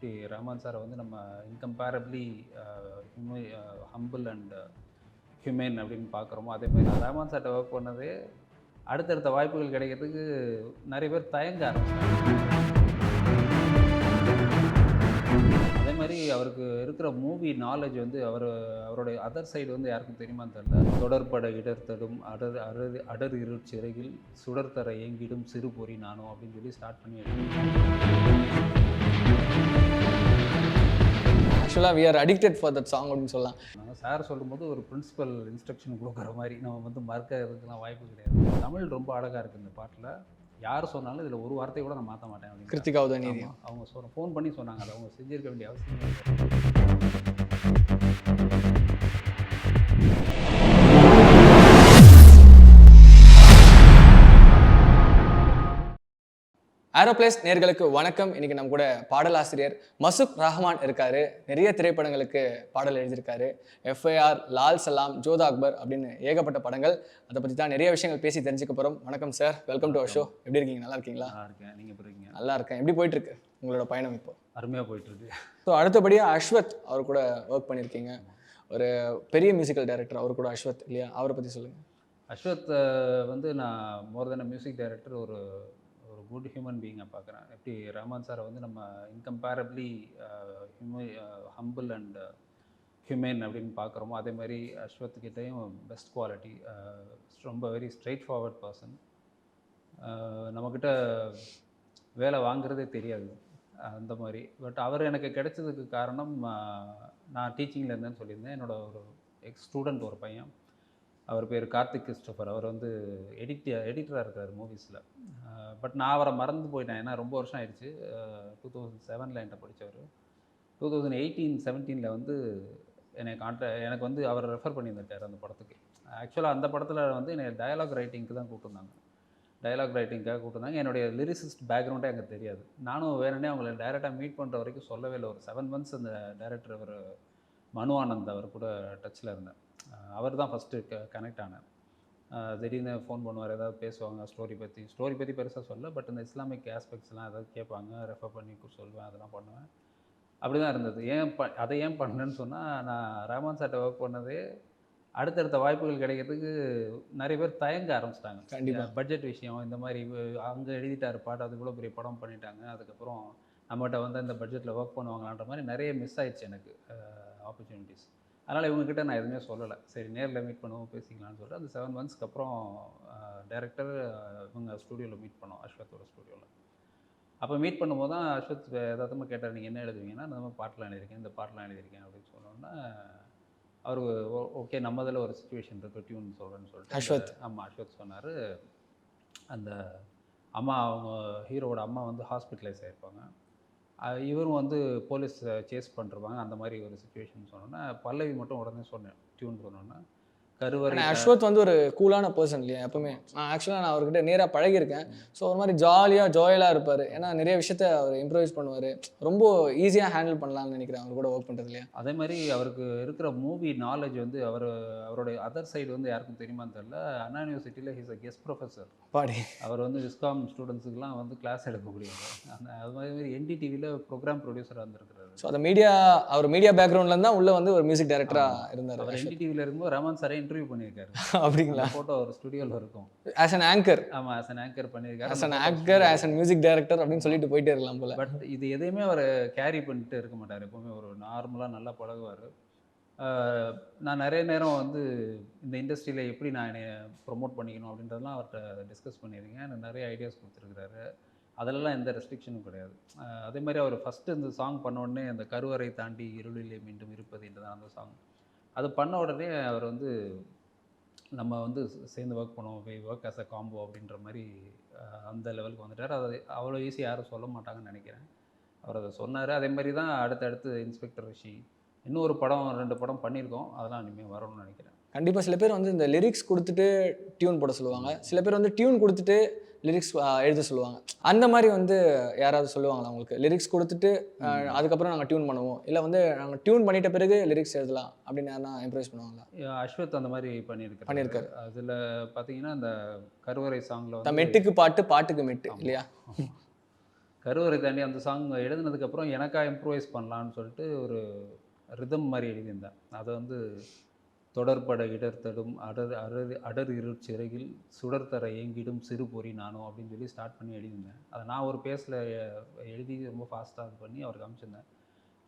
எப்படி ரஹ்மான் சாரை வந்து நம்ம இன்கம்பேரபிளி ஹம்பிள் அண்ட் ஹியூமேன் அப்படின்னு பார்க்குறோமோ அதே மாதிரி நான் ரஹ்மான் சார்ட்ட ஒர்க் பண்ணது அடுத்தடுத்த வாய்ப்புகள் கிடைக்கிறதுக்கு நிறைய பேர் தயங்க ஆரம்பிச்சாங்க அதே மாதிரி அவருக்கு இருக்கிற மூவி நாலேஜ் வந்து அவர் அவருடைய அதர் சைடு வந்து யாருக்கும் தெரியுமான்னு தெரியல தொடர்பட இடர்த்தடும் அடர் அடர் அடர் இருள் சிறையில் சுடர்தர ஏங்கிடும் சிறு பொறி நானும் அப்படின்னு சொல்லி ஸ்டார்ட் பண்ணி ஆக்சுவலாக we are addicted for that song அப்படின்னு சொல்லலாம். நாங்கள் சார் சொல்லும்போது ஒரு பிரின்சிபல் இன்ஸ்ட்ரக்ஷன் கொடுக்குற மாதிரி நம்ம வந்து மறக்கிறதுக்கெல்லாம் வாய்ப்பு கிடையாது. தமிழ் ரொம்ப அழகாக இருக்குது இந்த பாட்டில். யார் சொன்னாலும் இதில் ஒரு வார்த்தை கூட நான் மாற்ற மாட்டேன் கிருத்திகா உதயநிதி. அவங்க சொன்ன ஃபோன் பண்ணி சொன்னாங்க அதை அவங்க செஞ்சிருக்க வேண்டிய அவசியம் இல்லை ஏரோப்ளேஸ் நேர்களுக்கு வணக்கம். இன்னைக்கு நம்ம கூட பாடலாசிரியர் மசுக் ரஹ்மான் இருக்காரு. நிறைய திரைப்படங்களுக்கு பாடல் எழுதியிருக்காரு. எஃப்ஐஆர் லால் சலாம் ஜோதா அக்பர் அப்படின்னு ஏகப்பட்ட படங்கள். அதை பற்றி தான் நிறைய விஷயங்கள் பேசி தெரிஞ்சுக்க போகிறோம் வணக்கம் sir. Welcome to our show எப்படி இருக்கீங்க? நல்லா இருக்கீங்களா? நல்லா இருக்கேன். நீங்கள் எப்படி இருக்கீங்க? நல்லா இருக்கேன். எப்படி போயிட்டு இருக்கு உங்களோட பயணம் இப்போ? அருமையாக போயிட்டு இருக்கு ஸோ அடுத்தபடியாக அஸ்வத் அவர் கூட ஒர்க் பண்ணியிருக்கீங்க. ஒரு பெரிய மியூசிக்கல் டைரக்டர் அவர் கூட அஸ்வத் இல்லையா? அவரை பற்றி சொல்லுங்கள் அஸ்வத் வந்து நான் மோர் தென் மியூசிக் டைரக்டர் ஒரு குட் ஹியூமன் பீயிங்கை பார்க்குறேன் எப்படி ரஹ்மான் சாரை வந்து நம்ம இன்கம்பேரபிளி ஹம்பிள் அண்ட் ஹியூமன் அப்படின்னு பார்க்குறோமோ அதே மாதிரி அஸ்வத் கிட்டேயும் பெஸ்ட் குவாலிட்டி ரொம்ப வெரி ஸ்ட்ரைட் ஃபார்வர்ட் பர்சன் நம்மக்கிட்ட வேலை வாங்குறதே தெரியாது. அந்த மாதிரி. பட் அவர் எனக்கு கிடைச்சதுக்கு காரணம் நான் டீச்சிங்கில் இருந்தேன்னு சொல்லியிருந்தேன். என்னோடய ஒரு எக்ஸ் ஸ்டூடெண்ட் ஒரு பையன். அவர் பேர் கார்த்திக் கிறிஸ்டோஃபர் அவர் வந்து எடிட் எடிட்டராக இருக்கார் மூவிஸில் பட் நான் அவரை மறந்து போயிட்டேன். ஏன்னா ரொம்ப வருஷம் ஆயிடுச்சு. டூ தௌசண்ட் செவனில் என்கிட்ட படித்தவர் டூ தௌசண்ட் எயிட்டீன் செவன்டீனில் வந்து என்னை கான்ட எனக்கு வந்து அவர் ரெஃபர் பண்ணியிருந்தார் அந்த படத்துக்கு. ஆக்சுவலாக அந்த படத்தில் வந்து என்னை டயலாக் ரைட்டிங்க்கு தான் கூப்பிட்டுருந்தாங்க. டயலாக் ரைட்டிங்காக கூப்பிட்டுருந்தாங்க. என்னுடைய லிரிசிஸ்ட் பேக்ரவுண்டே எனக்கு தெரியாது. நானும் வேணுனே அவங்கள டைரெக்டாக மீட் பண்ணுற வரைக்கும் சொல்லவே இல்லை. ஒரு செவன் மந்த்ஸ் அந்த டைரக்டர் அவர் மனு ஆனந்த் அவர் கூட டச்சில் இருந்தேன். அவர் தான் ஃபஸ்ட்டு க கனெக்ட் அஹ் திடீர்னு ஃபோன் பண்ணுவார் ஏதாவது பேசுவாங்க ஸ்டோரி பற்றி ஸ்டோரி பற்றி பெருசாக சொல்ல பட் இந்த இஸ்லாமிக் ஆஸ்பெக்ட்ஸ்லாம் ஏதாவது கேட்பாங்க ரெஃபர் பண்ணி சொல்வேன் அதெல்லாம் பண்ணுவேன். அப்படி தான் இருந்தது. ஏன் ப அதை ஏன் பண்ணேன்னு சொன்னால் நான் ரஹ்மான் சார்ட்ட ஒர்க் பண்ணதே அடுத்தடுத்த வாய்ப்புகள் கிடைக்கிறதுக்கு நிறைய பேர் தயங்க ஆரம்பிச்சிட்டாங்க. கண்டிப்பா. பட்ஜெட் விஷயம் இந்த மாதிரி அங்கே எழுதிட்டாரு பாட்டு அது இவ்வளோ பெரிய படம் பண்ணிட்டாங்க அதுக்கப்புறம் நம்மகிட்ட வந்து இந்த பட்ஜெட்டில் ஒர்க் பண்ணுவாங்களான்ற மாதிரி நிறைய மிஸ் ஆயிடுச்சு எனக்கு ஆப்பர்ச்சுனிட்டிஸ் அதனால் இவங்ககிட்ட நான் எதுவுமே சொல்லலை. சரி நேரில் மீட் பண்ணுவோம் பேசிக்கலாம்னு சொல்லிட்டு அந்த செவன் மந்த்ஸ்க்கு அப்புறம் டேரக்டர் இவங்க ஸ்டூடியோவில் மீட் பண்ணோம் அஸ்வத்தோட ஸ்டூடியோவில் அப்போ மீட் பண்ணும்போது தான் அஸ்வத் எதார்த்தமாக கேட்டார் நீங்கள் என்ன எழுதுவீங்கன்னா இந்த மாதிரி பாட்டெலாம் எழுதியிருக்கேன் இந்த பாட்டெலாம் எழுதியிருக்கேன் அப்படின்னு சொன்னோன்னா அவர் ஓகே நம்ம இதில் ஒரு சுச்சுவேஷன் இருக்குது டியூன் சொல்கிறேன்னு சொல்லிட்டு அஸ்வத். ஆமாம் அஸ்வத் சொன்னார். அந்த அம்மா அவங்க ஹீரோவோட அம்மா வந்து ஹாஸ்பிட்டலைஸ் ஆயிருப்பாங்க. அஹ் இவரும் வந்து போலீஸ் சேஸ் பண்ணிருப்பாங்க அந்த மாதிரி ஒரு சுச்சுவேஷன் சொன்னோன்னா பல்லவி மட்டும் உடனே சொன்னேன் டியூன் சொன்னோன்னா கருவறை அஸ்வத் வந்து ஒரு கூலான பர்சன் இல்லையா எப்பவுமே. நான் ஆக்சுவலாக நான் அவர்கிட்ட நேராக பழகியிருக்கேன். ஸோ ஒரு மாதிரி ஜாலியாக ஜாயலாக இருப்பார். ஏன்னா நிறைய விஷயத்த அவர் இம்ப்ரவைஸ் பண்ணுவார். ரொம்ப ஈஸியாக ஹேண்டில் பண்ணலாம்னு நினைக்கிறேன் அவர் கூட ஒர்க் பண்ணுறது இல்லையா? அதே மாதிரி அவருக்கு இருக்கிற மூவி நாலேஜ் வந்து அவர் அவருடைய அதர் சைடு வந்து யாருக்கும் தெரியுமான்னு தெரியல. அண்ணா யூனிவர்சிட்டியில் he's a guest professor body. அவர் வந்து விஸ்காம் ஸ்டூடெண்ட்ஸுக்குலாம் வந்து கிளாஸ் எடுக்கக்கூடியவர். அந்த அது மாதிரி என்டிடிவியில் ப்ரோக்ராம் ப்ரொடியூசராக இருந்திருக்கிறாரு. ஸோ அந்த மீடியா அவர் மீடியா பேக்ரவுண்ட்லேருந்து தான் உள்ள வந்து ஒரு மியூசிக் டைரக்டராக இருந்தார் என்டிடிவியில் இருக்கும்போது ரமன் சாரே இன்டர்வியூ பண்ணியிருக்காரு. அப்படிங்களா? ஃபோட்டோ ஒரு ஸ்டுடியோவில் இருக்கும். ஆஸ் அன் ஆங்கர் ஆமாம் ஆஸ் அன் ஆங்கர் பண்ணியிருக்காரு. As an anchor as an music director அப்படின்னு சொல்லிட்டு போயிட்டே இருக்கலாம் போல. பட் இது எதையுமே அவர் கேரி பண்ணிட்டு இருக்க மாட்டார். எப்பவுமே ஒரு நார்மலாக நல்லா பழகுவார். நான் நிறைய நேரம் வந்து இந்த இண்டஸ்ட்ரியில் எப்படி நான் என்னை ப்ரொமோட் பண்ணிக்கணும் அப்படின்றதெல்லாம் அவர்கிட்ட டிஸ்கஸ் பண்ணியிருக்கேன். எனக்கு நிறைய ஐடியாஸ் கொடுத்துருக்குறாரு. அதிலலாம் எந்த ரெஸ்ட்ரிக்ஷனும் கிடையாது. அதே மாதிரி அவர் ஃபஸ்ட்டு இந்த சாங் பண்ண உடனே அந்த கருவறை தாண்டி இருளிலே மீண்டும் இருப்பது என்றதான் அந்த சாங் அது பண்ண உடனே அவர் வந்து நம்ம வந்து சேர்ந்து ஒர்க் பண்ணுவோம் we work as a combo அப்படின்ற மாதிரி அந்த லெவலுக்கு வந்துட்டார். அதை அவ்வளோ ஈஸி யாரும் சொல்ல மாட்டாங்கன்னு நினைக்கிறேன். அவர் அதை சொன்னார். அதே மாதிரி தான் அடுத்தடுத்து இன்ஸ்பெக்டர் ரிஷி இன்னொரு படம் ரெண்டு படம் பண்ணியிருக்கோம். அதெல்லாம் இனிமேல் வரணும்னு நினைக்கிறேன். கண்டிப்பாக சில பேர் வந்து இந்த லிரிக்ஸ் கொடுத்துட்டு டியூன் போட சொல்லுவாங்க. சில பேர் வந்து டியூன் கொடுத்துட்டு லிரிக்ஸ் எழுத சொல்லுவாங்க. அந்த மாதிரி வந்து யாராவது சொல்லுவாங்களா உங்களுக்கு? லிரிக்ஸ் கொடுத்துட்டு அதுக்கப்புறம் நாங்கள் டியூன் பண்ணுவோம். இல்லை வந்து நாங்கள் டியூன் பண்ணிட்ட பிறகு லிரிக்ஸ் எழுதலாம் அப்படின்னு யாரா இம்ப்ரூவைஸ் பண்ணுவாங்களா? அஸ்வத் அந்த மாதிரி பண்ணியிருக்காரு. பண்ணியிருக்காரு. அதில் பார்த்தீங்கன்னா அந்த கருவறை சாங்கில் மெட்டுக்கு பாட்டு பாட்டுக்கு மெட்டு இல்லையா? கருவறை தாண்டி அந்த சாங் எழுதுனதுக்கப்புறம் எனக்கா இம்ப்ரூவைஸ் பண்ணலான்னு சொல்லிட்டு ஒரு ரிதம் மாதிரி எழுதியிருந்தேன். அதை வந்து தொடர்பட இடர்த்தடும் அடர் அடர் அடர் இருள் சிறையில் சுடர்தர ஏங்கிடும் சிறு பொறி நானும் அப்படின்னு சொல்லி ஸ்டார்ட் பண்ணி எழுதியிருந்தேன். அதை நான் ஒரு பேஸில் எழுதி ரொம்ப ஃபாஸ்ட்டாக இது பண்ணி அவருக்கு அனுப்பிச்சிருந்தேன்.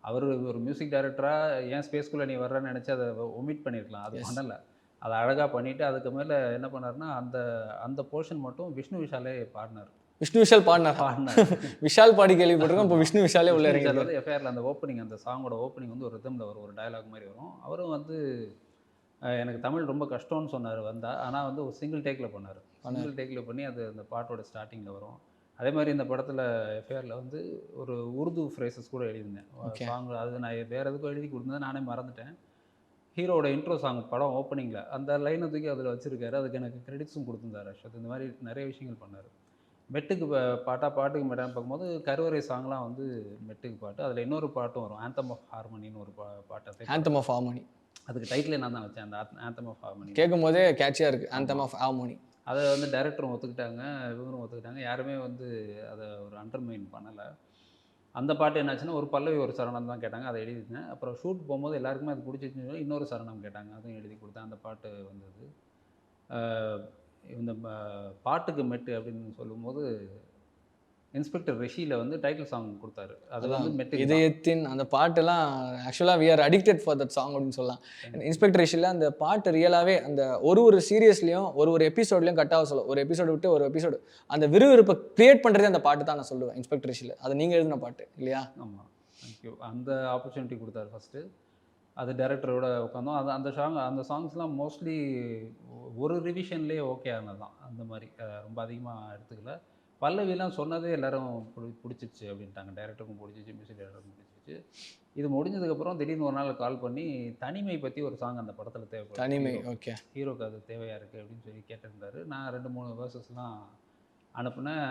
அவர் ஒரு மியூசிக் டைரக்டராக ஏன் ஸ்பேஸ்குள்ளே நீ வர்றேன்னு நினச்சி அதை ஒமிட் பண்ணியிருக்கலாம் அது. பண்ணலை. அதை அழகாக பண்ணிவிட்டு அதுக்கு மேலே என்ன பண்ணாருன்னா அந்த அந்த போர்ஷன் மட்டும் விஷ்ணு விஷாலே பாடினார். விஷ்ணு விஷால் பாடினார்? பாடினார். விஷால் பாடி கேள்விப்பட்டிருக்கோம். இப்போ விஷ்ணு விஷாலே உள்ள இறங்கி எஃப்ஐஆரில் அந்த ஓப்பனிங் அந்த சாங்கோட ஓப்பனிங் வந்து ஒரு ரிதமில் வரும் ஒரு டயலாக் மாதிரி வரும். அவரும் வந்து எனக்கு தமிழ் ரொம்ப கஷ்டம்னு சொன்னார் வந்தா. ஆனால் வந்து ஒரு சிங்கிள் டேக்கில் பண்ணார். சிங்கிள் டேக்கில் பண்ணி அது அந்த பாட்டோட ஸ்டார்டிங்கில் வரும். அதே மாதிரி இந்த படத்தில் எஃப்ஐஆரில் வந்து ஒரு உருது ஃப்ரேசஸ் கூட எழுதியிருந்தேன். சாங் அது நான் வேறு எதுக்கும் எழுதி கொடுத்தேன். நானே மறந்துட்டேன். ஹீரோட இன்ட்ரோ சாங் படம் ஓப்பனிங்கில் அந்த லைனை தூக்கி அதில் வச்சிருக்காரு. அதுக்கு எனக்கு கிரெடிட்ஸும் கொடுத்துருந்தாரு அஸ்வத் இந்த மாதிரி நிறைய விஷயங்கள் பண்ணார். மெட்டுக்கு பா- பாட்டா பாட்டுக்கு மெட்டான்னு பார்க்கும்போது கருவறை சாங்லாம் வந்து மெட்டுக்கு பாட்டு. அதில் இன்னொரு பாட்டும் வரும். ஆந்தம் ஆஃப் ஹார்மனின்னு ஒரு பா பாட்டை. ஆந்தம் ஆஃப் ஹார்மோனி அதுக்கு டைட்டிலே நான் தான் வச்சேன். அந்த ஆந்தம் ஆஃப் ஹார்மனி கேட்கும் போதே கேட்சியாக இருக்குது ஆந்தம் ஆஃப் ஹார்மோனி அதை வந்து டைரக்டரும் ஒத்துக்கிட்டாங்க. இவரும் ஒத்துக்கிட்டாங்க. யாருமே வந்து அதை ஒரு அண்டர்மைன் பண்ணலை. அந்த பாட்டு என்னாச்சுன்னா ஒரு பல்லவி ஒரு சரணம் தான் கேட்டாங்க. அதை எழுதிட்டேன் அப்புறம் ஷூட் போகும்போது எல்லாருக்குமே அது பிடிச்சிச்சுன்னு சொல்லி இன்னொரு சரணம் கேட்டாங்க. அதுவும் எழுதி கொடுத்தேன். அந்த பாட்டு வந்தது. இந்த பாட்டுக்கு மெட்டு அப்படின்னு சொல்லும்போது இன்ஸ்பெக்டர் ரிஷியில் வந்து டைட்டில் சாங் கொடுத்தாரு. அது வந்து இதயத்தின் அந்த பாட்டெல்லாம் ஆக்சுவலாக we are addicted for that song அப்படின்னு சொல்லலாம். இன்ஸ்பெக்டர் ரிஷியில் அந்த பாட்டு ரியலாகவே அந்த ஒரு ஒரு சீரியஸ்லையும் ஒரு ஒரு எபிசோட்லையும் கட்டாக சொல்லும். ஒரு எபிசோடு விட்டு ஒரு எபிசோடு அந்த விறுவிறுப்பை கிரியேட் பண்ணுறதே அந்த பாட்டு தான் நான் சொல்லுவேன் இன்ஸ்பெக்டர் ரிஷியில். அது நீங்கள் எழுதின பாட்டு இல்லையா? ஆமாம் தேங்க்யூ அந்த ஆப்பர்ச்சுனிட்டி கொடுத்தாரு ஃபஸ்ட்டு அது டேரக்டரோட உட்காந்தோம் அது அந்த சாங் அந்த சாங்ஸ்லாம் மோஸ்ட்லி ஒரு ரிவிஷன்லேயே ஓகே ஆனது தான் அந்த மாதிரி ரொம்ப அதிகமாக எடுத்துக்கல. பல்லவிலாம் சொன்னதே எல்லாரும் பிடி பிடிச்சிச்சு அப்படின்ட்டாங்க. டேரக்டருக்கும் பிடிச்சிச்சு மியூசிக் டேரக்டருக்கும் பிடிச்சிச்சு இது முடிஞ்சதுக்கப்புறம் திடீர்னு ஒரு நாள் கால் பண்ணி தனிமை பற்றி ஒரு சாங் அந்த படத்தில் தேவைப்படும். தனிமை ஓகே ஹீரோக்கு அது தேவையாக இருக்குது அப்படின்னு சொல்லி கேட்டிருந்தாரு. நான் ரெண்டு மூணு வேர்சஸ்லாம் அனுப்புனேன்.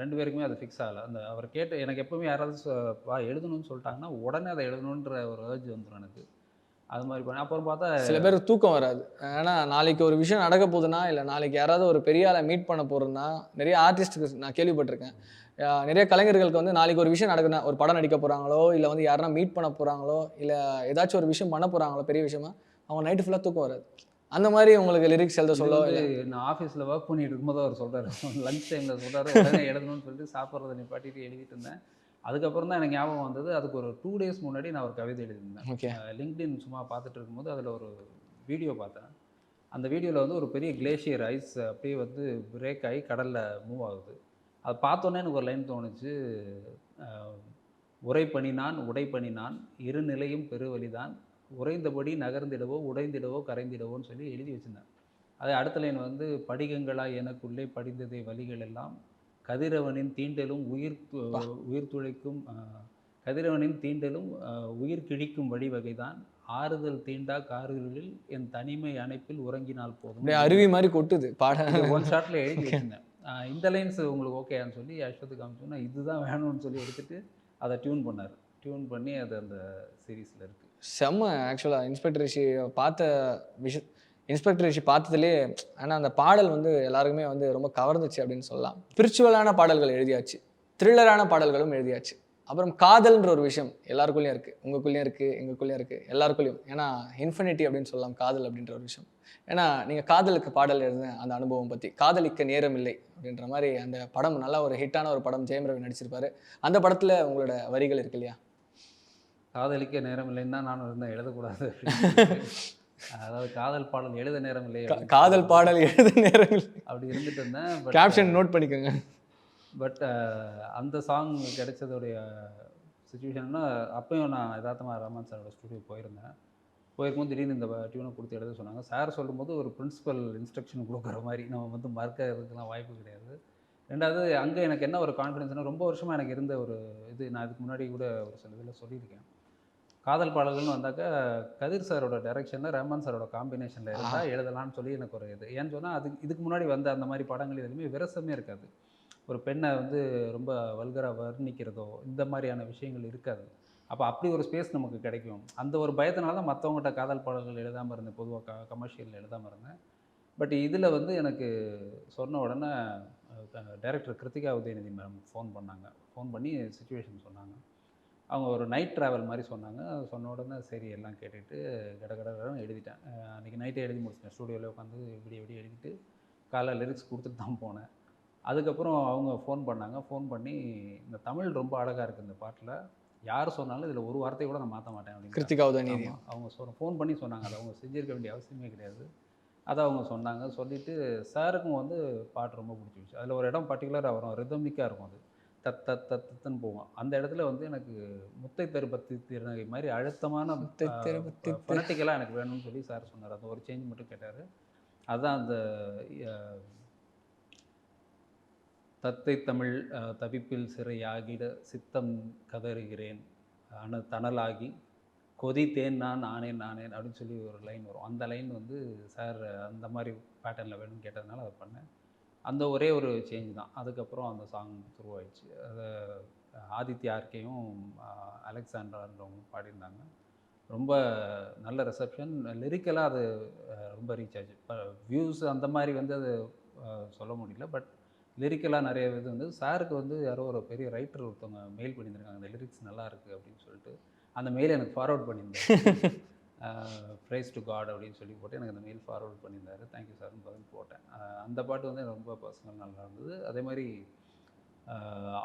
ரெண்டு பேருக்குமே அது ஃபிக்ஸ் ஆகலை. அந்த அவர் கேட்ட எனக்கு எப்பவுமே யாராவது எழுதணும்னு சொல்லிட்டாங்கன்னா உடனே அதை எழுதணுன்ற ஒரு ஏர்ஜ் வந்துடும் எனக்கு. அது மாதிரி பண்ணி. அப்புறம் பார்த்தா சில பேருக்கு தூக்கம் வராது. ஏன்னா நாளைக்கு ஒரு விஷயம் நடக்க போகுதுன்னா இல்லை நாளைக்கு யாராவது ஒரு பெரிய ஆளை மீட் பண்ண போகிறோன்னா நிறைய ஆர்டிஸ்ட்டுக்கு நான் கேள்விப்பட்டிருக்கேன். நிறைய கலைஞர்களுக்கு வந்து நாளைக்கு ஒரு விஷயம் நடக்குதுன்னா ஒரு படம் நடிக்க போகிறாங்களோ இல்லை வந்து யாருன்னா மீட் பண்ண போகிறாங்களோ இல்லை ஏதாச்சும் ஒரு விஷயம் பண்ண போகிறாங்களோ பெரிய விஷயமா அவங்க நைட்டு ஃபுல்லாக தூக்கம் வராது. அந்த மாதிரி உங்களுக்கு லிரிக்ஸ் எழுத சொல்ல நான் ஆஃபீஸில் ஒர்க் பண்ணிட்டு இருக்கும்போது அவர் சொல்கிறாரு லஞ்ச் டைமில் சொல்கிறாரு உடனே எழுதணும்னு சொல்லிட்டு சாப்பிட்றத நிப்பாட்டிட்டு எழுதிட்டு இருந்தேன். அதுக்கப்புறம் தான் எனக்கு ஞாபகம் வந்தது. அதுக்கு ஒரு டூ டேஸ் முன்னாடி நான் ஒரு கவிதை எழுதியிருந்தேன். லிங்க்டின் சும்மா பார்த்துட்டு இருக்கும்போது அதில் ஒரு வீடியோ பார்த்தேன். அந்த வீடியோவில் வந்து ஒரு பெரிய கிளேஷியர் ஐஸ் அப்படியே வந்து பிரேக் ஆகி கடலில் மூவ் ஆகுது. அதை பார்த்தோன்னே எனக்கு ஒரு லைன் தோணுச்சு. உரை பண்ணினான் உடை பண்ணினான் இரு நிலையும் பெருவழிதான் உறைந்தபடி நகர்ந்திடவோ உடைந்திடவோ கரைந்திடவோன்னு சொல்லி எழுதி வச்சிருந்தேன். அது அடுத்த லைன் வந்து படிகங்களா எனக்குள்ளே படிந்ததை வழிகள் எல்லாம். கதிரவனின் தீண்டலும் உயிர் உயிர் துளைக்கும் கதிரவனின் தீண்டலும் உயிர் கிழிக்கும் வழிவகைதான். ஆறுதல் தீண்டா கார்களில் என் தனிமை அணைப்பில் உறங்கினால் போதும். அருவி மாதிரி கொட்டுது பாட. ஒன் ஷாட்ல எழுதி வச்சிருந்தேன். இந்த லைன்ஸ் உங்களுக்கு ஓகேன்னு சொல்லி அஸ்வத்துக்கு காமிச்சோன்னா இதுதான் வேணும்னு சொல்லி எடுத்துட்டு அதை டியூன் பண்ணார். டியூன் பண்ணி அது அந்த சீரீஸில் இருக்குது செம்ம ஆக்சுவலாக இன்ஸ்பெக்டர் பார்த்த விஷயம் இன்ஸ்பெக்டர் ரிஷி பார்த்ததுலே ஆனால் அந்த பாடல் வந்து எல்லாருக்குமே வந்து ரொம்ப கவர்ந்துச்சு அப்படின்னு சொல்லலாம். ஸ்பிரிச்சுவலான பாடல்கள் எழுதியாச்சு. த்ரில்லரான பாடல்களும் எழுதியாச்சு. அப்புறம் காதல்ன்ற ஒரு விஷயம் எல்லாருக்குள்ளேயும் இருக்குது உங்களுக்குள்ளேயும் இருக்குது எங்களுக்குள்ளேயும் இருக்குது எல்லாருக்குள்ளேயும். ஏன்னா இன்ஃபினிட்டி அப்படின்னு சொல்லலாம் காதல் அப்படின்ற ஒரு விஷயம். ஏன்னா நீங்கள் காதலுக்கு பாடல் எழுதின அந்த அனுபவம் பற்றி காதலிக்க நேரம் இல்லை அப்படின்ற மாதிரி அந்த படம் நல்ல ஒரு ஹிட்டான ஒரு படம் ஜெயம் ரவி நடிச்சிருப்பாரு. அந்த படத்தில் உங்களோட வரிகள் இருக்கு இல்லையா? காதலிக்க நேரம் இல்லைன்னு தான் நானும் இருந்தேன். எழுதக்கூடாது. அதாவது காதல் பாடல் எழுத நேரம் இல்லை கா- காதல் பாடல் எழுத நேரம் அப்படி இருந்துட்டு இருந்தேன் கேப்ஷன் நோட் பண்ணிக்கோங்க. பட் அந்த சாங் கிடைச்சதுடைய சுச்சுவேஷன்னா அப்பயும் நான் யதார்த்தமாக ரஹ்மான் சாரோட ஸ்டுடியோ போயிருந்தேன். போயிருக்கும்போது திடீர்னு இந்த டியூனை கொடுத்து எழுத சொன்னாங்க. சார் சொல்லும்போது ஒரு பிரின்சிபல் இன்ஸ்ட்ரக்ஷன் கொடுக்குற மாதிரி. நம்ம வந்து மறக்கிறதுக்கெல்லாம் வாய்ப்பு கிடையாது. ரெண்டாவது அங்கே எனக்கு என்ன ஒரு கான்ஃபிடன்ஸ்னா ரொம்ப வருஷமாக எனக்கு இருந்த ஒரு இது நான் இதுக்கு முன்னாடி கூட ஒரு சில இதில் சொல்லியிருக்கேன். காதல் பாடல்கள்னு வந்தாக்கா கதிர் சாரோட டைரக்ஷனில் ரஹ்மான் சாரோட காம்பினேஷனில் இருந்தால் எழுதலாம்னு சொல்லி எனக்கு ஒரு இது. ஏன்னு சொன்னால் அது இதுக்கு முன்னாடி வந்த அந்த மாதிரி படங்கள் எதுவுமே விரசமே இருக்காது. ஒரு பெண்ணை வந்து ரொம்ப வல்கராக வர்ணிக்கிறதோ இந்த மாதிரியான விஷயங்கள் இருக்காது. அப்போ அப்படி ஒரு ஸ்பேஸ் நமக்கு கிடைக்கும். அந்த ஒரு பயத்தினால தான் மற்றவங்ககிட்ட காதல் பாடல்கள் எழுதாமல் இருந்தேன். பொதுவாக க கமர்ஷியல் எழுதாமல் இருந்தேன். பட் இதில் வந்து எனக்கு சொன்ன உடனே director Kiruthiga Udhayanidhi ma'am phone பண்ணாங்க. ஃபோன் பண்ணி சுச்சுவேஷன் சொன்னாங்க. அவங்க ஒரு நைட் ட்ராவல் மாதிரி சொன்னாங்க. சொன்ன உடனே சரி எல்லாம் கேட்டுட்டு கட கட கடன்னு எழுதிட்டேன். அன்றைக்கி நைட்டே எழுதி முடிச்சிட்டேன். ஸ்டூடியோவில் உட்காந்து விடிய விடிய எழுதிட்டு காலைல லிரிக்ஸ் கொடுத்துட்டு தான் போனேன். அதுக்கப்புறம் அவங்க ஃபோன் பண்ணாங்க. ஃபோன் பண்ணி இந்த தமிழ் ரொம்ப அழகாக இருக்குது இந்த பாட்டில். யார் சொன்னாலும் இதில் ஒரு வார்த்தை கூட நான் மாற்ற மாட்டேன் அப்படின்னு கிருத்திகா உதயநிதி. அவங்க சொன்ன ஃபோன் பண்ணி சொன்னாங்க. அதை அவங்க செஞ்சிருக்க வேண்டிய அவசியமே கிடையாது. அதை அவங்க சொன்னாங்க. சொல்லிட்டு சாருக்கும் வந்து பாட்டு ரொம்ப பிடிச்சிருச்சு அதில் ஒரு இடம் பர்டிகுலராக வரும். ரிதமிக்காக இருக்கும் அது. தத் தத் தத் தத்துன்னு போகும் அந்த இடத்துல வந்து எனக்கு முத்தை தருபத்தி திருநகை மாதிரி அழுத்தமான முத்தை தருபத்தி திரு- ஃபனட்டிக்கலாக எனக்கு வேணும்னு சொல்லி சார் சொன்னார். அந்த ஒரு சேஞ்ச் மட்டும் கேட்டார். அதுதான் அந்த தத்தை தமிழ் தவிப்பில் சிறையாகிட சித்தம் கதறுகிறேன். அணு தணலாகி கொதித்தேன் நான் ஆனேன் நானேன் அப்படின்னு சொல்லி ஒரு லைன் வரும். அந்த லைன் வந்து சார் அந்த மாதிரி பேட்டர்னில் வேணும்னு கேட்டதுனால அதை பண்ணேன். அந்த ஒரே ஒரு சேஞ்ச் தான். அதுக்கப்புறம் அந்த சாங் ஆயிடுச்சு அதை ஆதித்யா ஆர்கேயும் அலெக்சாண்டர்ன்றவங்க பாடியிருந்தாங்க. ரொம்ப நல்ல ரிசப்ஷன் லிரிக்கலாக அது ரொம்ப ரீச் ஆச்சு. இப்போ வியூஸ் அந்த மாதிரி வந்து அது சொல்ல முடியல. பட் லிரிக்கலாக நிறைய இது வந்து சாருக்கு வந்து யாரோ ஒரு பெரிய ரைட்டர் ஒருத்தவங்க மெயில் பண்ணியிருந்திருக்காங்க. அந்த லிரிக்ஸ் நல்லா இருக்குது அப்படின்னு சொல்லிட்டு அந்த மெயில் எனக்கு ஃபார்வர்ட் பண்ணியிருந்தேன் ப்ரைஸ் டு காட் அப்படின்னு சொல்லி போட்டு எனக்கு அந்த மெயில் ஃபார்வர்ட் பண்ணியிருந்தாரு. தேங்க்யூ சார்னு பதில் போட்டேன். அந்த பாட்டு வந்து எனக்கு ரொம்ப பர்சனல் நல்லா இருந்தது. அதே மாதிரி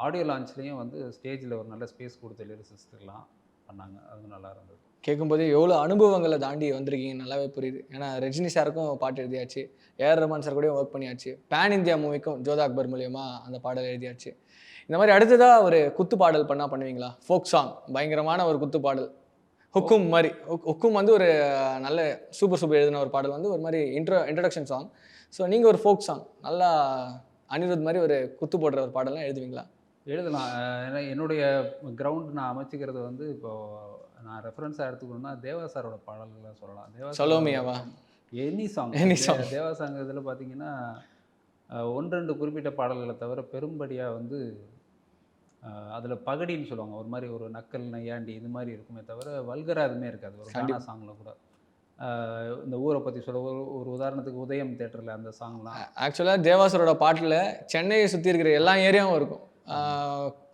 ஆடியோ லான்ச்லேயும் வந்து ஸ்டேஜில் ஒரு நல்ல ஸ்பேஸ் கொடுத்த லிரிசிஸ்ட்லாம் பண்ணாங்க. அது நல்லா இருந்தது. கேட்கும்போது எவ்வளோ அனுபவங்களை தாண்டி வந்திருக்கீங்க. நல்லாவே புரியுது. ஏன்னா ரஜினி சாருக்கும் பாட்டு எழுதியாச்சு. ஏஆர் ரஹ்மான் சார் கூடயும் ஒர்க் பண்ணியாச்சு. பேன் இந்தியா மூவிக்கும் ஜோதா அக்பர் மூலியமா அந்த பாடல் எழுதியாச்சு. இந்த மாதிரி அடுத்ததாக ஒரு குத்து பாடல் பண்ணால் பண்ணுவீங்களா? ஃபோக் சாங் பயங்கரமான ஒரு குத்து பாடல். ஹுக்கும் மாதிரி ஹுக்- ஹுக்கும் வந்து ஒரு நல்ல சூப்பர் சூப்பர் எழுதின ஒரு பாடல் வந்து ஒரு மாதிரி இன்ட்ரோ இன்ட்ரடக்ஷன் சாங் ஸோ நீங்கள் ஒரு ஃபோக் சாங் நல்லா அனிருத் மாதிரி ஒரு குத்து போடுற ஒரு பாடலாம் எழுதுவீங்களா? எழுதலாம். ஏன்னா என்னுடைய கிரவுண்ட் நான் அமைச்சிக்கிறது வந்து இப்போ நான் ரெஃபரன்ஸாக எடுத்துக்கணும்னா தேவா சாரோட பாடல்களை சொல்லலாம். Deva சலோமியாவா? Any song Any song. Deva song இதில் பார்த்தீங்கன்னா ஒன்று ரெண்டு குறிப்பிட்ட பாடல்களை தவிர பெரும்படியாக வந்து அதில் பகடின்னு சொல்லுவாங்க. ஒரு மாதிரி ஒரு நக்கல் நையாண்டி இது மாதிரி இருக்குமே தவிர வல்கரா எதுவுமே இருக்காது. ஒரு கானா கண்டிப்பா. சாங்கில் கூட இந்த ஊரை பற்றி சொல்ல ஒரு ஒரு உதாரணத்துக்கு உதயம் தேட்டரில் அந்த சாங்லாம் ஆக்சுவலாக தேவாசரோட பாட்டில் சென்னையை சுற்றி இருக்கிற எல்லா ஏரியாவும் இருக்கும்.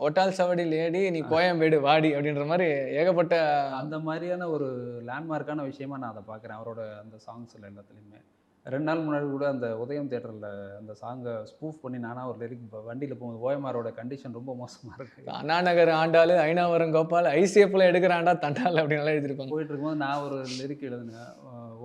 ஒட்டால் சவடி லேடி நீ கோயம்பேடு வாடி அப்படின்ற மாதிரி ஏகப்பட்ட அந்த மாதிரியான ஒரு லேண்ட்மார்க்கான விஷயமா நான் அதை பார்க்குறேன். அவரோட அந்த சாங்ஸில் எல்லாத்துலேயுமே. ரெண்டு நாள் முன்னாடி கூட அந்த உதயம் தேட்டரில் அந்த சாங்கை ஸ்பூஃப் பண்ணி நானாக ஒரு லிரிக் வண்டியில் போகும்போது ஓஎம்ஆரோட கண்டிஷன் ரொம்ப மோசமாக இருக்குது அண்ணா நகர் ஆண்டாளு ஐநாவரம் கோபால் ஐசிஎஃப்ல எடுக்கிறாண்டா தண்டாள் அப்படின்னு எழுதியிருப்பாங்க. போயிட்டு இருக்கும்போது நான் ஒரு லிரிக் எழுதினேன்.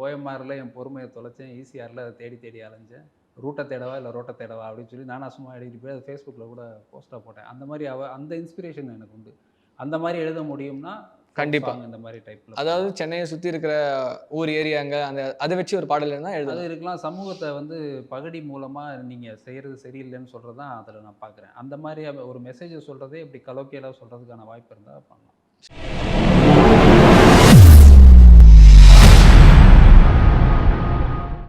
ஓஎம்ஆரில் என் பொறுமையை தொலைச்சேன் ஈசிஆரில் அதை தேடி தேடி அலைஞ்சேன். ரூட்டை தேடவா இல்லை ரோட்டை தேடவா அப்படின்னு சொல்லி நானா சும்மா எழுதிட்டு போய் அது ஃபேஸ்புக்கில் கூட போஸ்ட்டாக போட்டேன். அந்த மாதிரி அவ அந்த இன்ஸ்பிரேஷன் எனக்கு உண்டு. அந்த மாதிரி எழுத முடியும்னா கண்டிப்பா. இந்த மாதிரி டைப்பில் அதாவது சென்னையை சுற்றி இருக்கிற ஊர் ஏரியாங்க அந்த அதை வச்சு ஒரு பாடல் இருந்தால் அது எழுதலாம் இருக்கலாம். சமூகத்தை வந்து பகடி மூலமாக நீங்கள் செய்கிறது சரியில்லைன்னு சொல்கிறது தான் அதில் நான் பார்க்குறேன் அந்த மாதிரி ஒரு மெசேஜை சொல்கிறதே இப்படி கலோக்கியலாக சொல்கிறதுக்கான வாய்ப்பு இருந்தால் பண்ணலாம்.